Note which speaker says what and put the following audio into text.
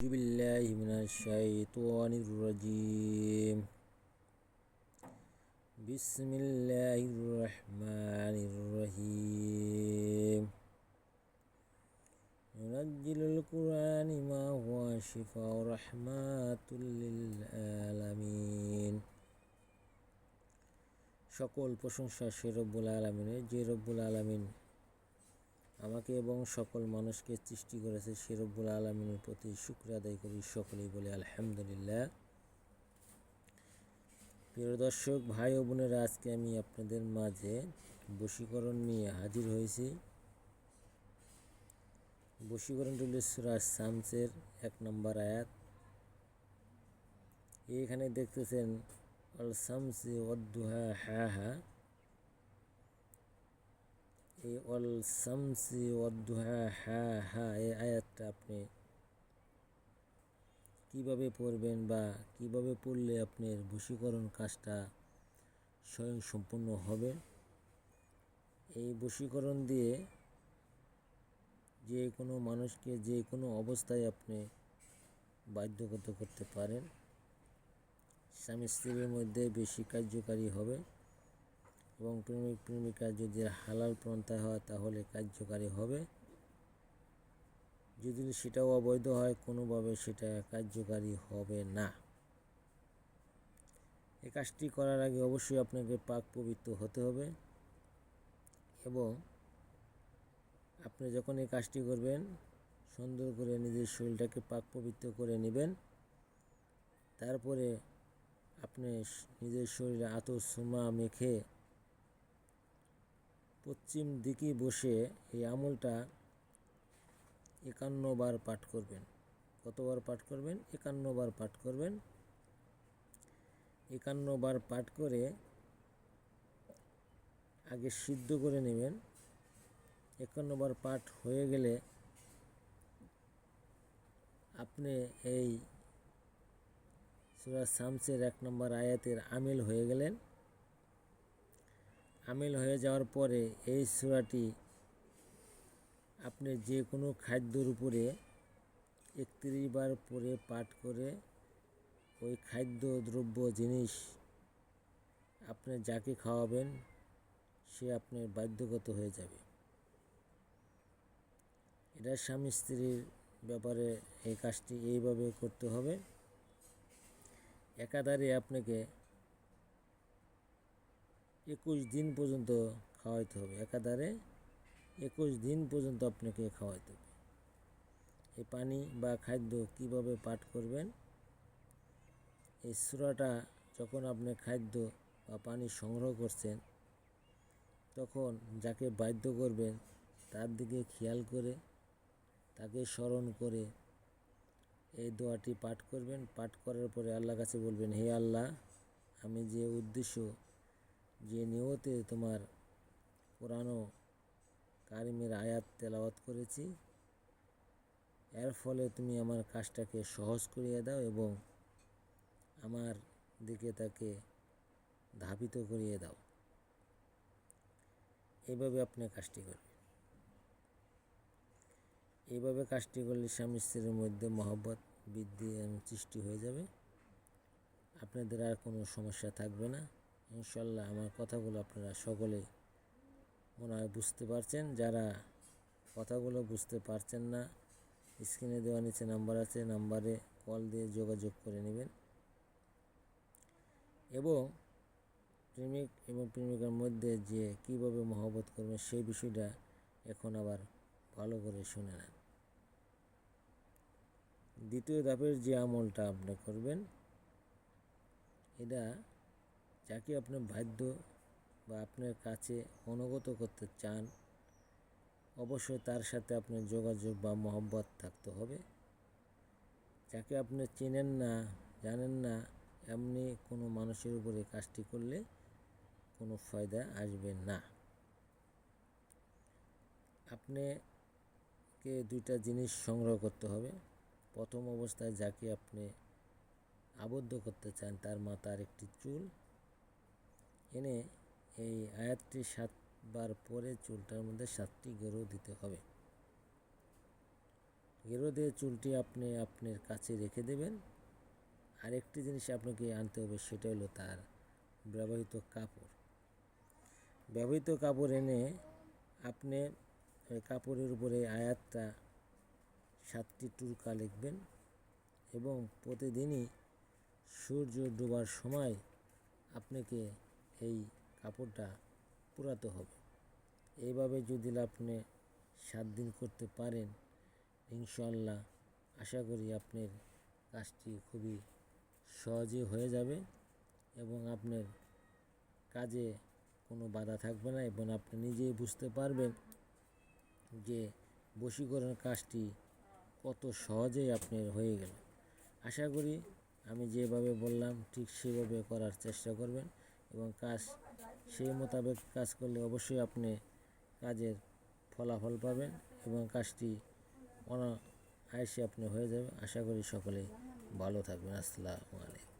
Speaker 1: أعوذ بالله من الشيطان الرجيم بسم الله الرحمن الرحيم ننزل القرآن ما هو شفاء رحمة للعالمين সকল প্রশংসা সে রব্বুল আলমিনের যে রব্বুল আলমিন আমাকে এবং সকল মানুষকে সৃষ্টি করেছে সে রব্বুল আলমিনের প্রতি শুক্র আদায় করি সকলেই বলে আলহামদুলিল্লাহ। প্রিয় দর্শক, ভাই ও বোনেরা, আজকে আমি আপনাদের মাঝে বশীকরণ নিয়ে হাজির হয়েছি। বশীকরণ সুরাজ সামসের এক নম্বর আয়াত। এখানে দেখতেছেন অল সামসি অদ্দুহা হা হা এই অল সামসি অদ্দুহা হা হা এই আয়াতটা আপনি কীভাবে পড়বেন বা কীভাবে পড়লে আপনার বশীকরণ কাজটা স্বয়ং সম্পূর্ণ হবে? এই বশীকরণ দিয়ে যে কোনো মানুষকে যে কোনো অবস্থায় আপনি বাধ্যগত করতে পারেন। স্বামী স্ত্রীর মধ্যে বেশি কার্যকারী হবে। এবং প্রেমিক প্রেমিকা যদি হালাল পন্থা হয় তাহলে কার্যকারী হবে। যদি সেটাও অবৈধ হয়, কোনোভাবে সেটা কার্যকারী হবে না। এই কাজটি করার আগে অবশ্যই আপনাকে পাক পবিত্র হতে হবে এবং আপনি যখন এই কাজটি করবেন, সুন্দর করে নিজের শরীরটাকে পাক পবিত্র করে নেবেন। তারপরে আপনি নিজের শরীরে আতর, সুমা মেখে পশ্চিম দিকে বসে এই আমলটা একান্ন বার পাঠ করবেন। কতবার পাঠ করবেন? একান্ন বার পাঠ করবেন। একান্ন বার পাঠ করে আগে সিদ্ধ করে নেবেন। একান্ন বার পাঠ হয়ে গেলে আপনি এই সুরা শামসের এক নম্বর আয়াতের আমিল হয়ে গেলেন। আমিল হয়ে যাওয়ার পরে এই সুরাটি আপনি যে কোনো খাদ্যর উপরে একত্রিশ বার পরে পাঠ করে ওই খাদ্য দ্রব্য জিনিস আপনি যাকে খাওয়াবেন, সে আপনার বাধ্যগত হয়ে যাবে। এটা স্বামী স্ত্রীর ব্যাপারে এই কাজটি এইভাবে করতে হবে। একাধারে আপনাকে একুশ দিন পর্যন্ত খাওয়াইতে হবে। একাধারে একুশ দিন পর্যন্ত আপনাকে খাওয়াইতে হবে। এই পানি বা খাদ্য কীভাবে পাঠ করবেন? এই সুরাটা যখন আপনি খাদ্য বা পানি সংগ্রহ করছেন, তখন যাকে বাধ্য করবেন তার দিকে খেয়াল করে, তাকে স্মরণ করে এই দোয়াটি পাঠ করবেন। পাঠ করার পরে আল্লাহ কাছে বলবেন, হে আল্লাহ, আমি যে উদ্দেশ্য যে নিয়তে তোমার পুরানো কারিমের আয়াত তেলাওয়াত করেছি, এর ফলে তুমি আমার কাজটাকে সহজ করিয়ে দাও এবং আমার দিকে তাকে ধাবিত করিয়ে দাও। এইভাবে আপনি কাজটি করবেন এইভাবে কাজটি করলে স্বামী স্ত্রীর মধ্যে মহব্বত, বৃদ্ধি এবং সৃষ্টি হয়ে যাবে। আপনাদের আর কোনো সমস্যা থাকবে না। ইনশাল্লাহ আমার কথাগুলো আপনারা সকলে মনে হয় বুঝতে পারছেন। যারা কথাগুলো বুঝতে পারছেন না, স্ক্রিনে দেওয়া নিচে নাম্বার আছে, নাম্বারে কল দিয়ে যোগাযোগ করে নেবেন। এবং প্রেমিক এবং প্রেমিকার মধ্যে যে কীভাবে মহব্বত করবেন সেই বিষয়টা এখন আবার ভালো করে শুনে নেন। দ্বিতীয় ধাপের যে আমলটা আপনি করবেন, এটা যাকে আপনি বাধ্য বা আপনার কাছে অনুগত করতে চান, অবশ্যই তার সাথে আপনার যোগাযোগ বা মহব্বত থাকতে হবে। যাকে আপনি চেনেন না, জানেন না, এমনি কোনো মানুষের উপরে কাজটি করলে কোনো ফায়দা আসবে না। আপনাকে দুইটা জিনিস সংগ্রহ করতে হবে। প্রথম অবস্থায় যাকে আপনি আবদ্ধ করতে চান, তার মাথার একটি চুল। এনে এই আয়াতটি সাতবার পরে চুলটার মধ্যে সাতটি গেরো দিতে হবে। গেরো দিয়ে চুলটি আপনি আপনার কাছে রেখে দেবেন। আরেকটি জিনিস আপনাকে আনতে হবে, সেটা হলো তার ব্যবহৃত কাপড়। ব্যবহৃত কাপড় এনে আপনি কাপড়ের উপরে আয়াতটা সাতটি টুরকা লিখবেন এবং প্রতিদিনই সূর্য ডোবার সময় আপনাকে এই কাপড়টা পুরাতে হবে। এইভাবে যদি আপনি সাত দিন করতে পারেন ইনশাল্লাহ আশা করি আপনার কাজটি খুবই সহজে হয়ে যাবে এবং আপনার কাজে কোনো বাধা থাকবে না এবং আপনি নিজেই বুঝতে পারবেন যে বশীকরণ কাজটি কত সহজেই আপনার হয়ে গেল। আশা করি আমি যেভাবে বললাম ঠিক সেভাবে করার চেষ্টা করবেন। এবং কাজ সেই মোতাবেক কাজ করলে অবশ্যই আপনি কাজের ফলাফল পাবেন এবং কাজটি অনায়াসে আপনি হয়ে যাবে। আশা করি সকলে ভালো থাকবেন। আসসালামু আলাইকুম।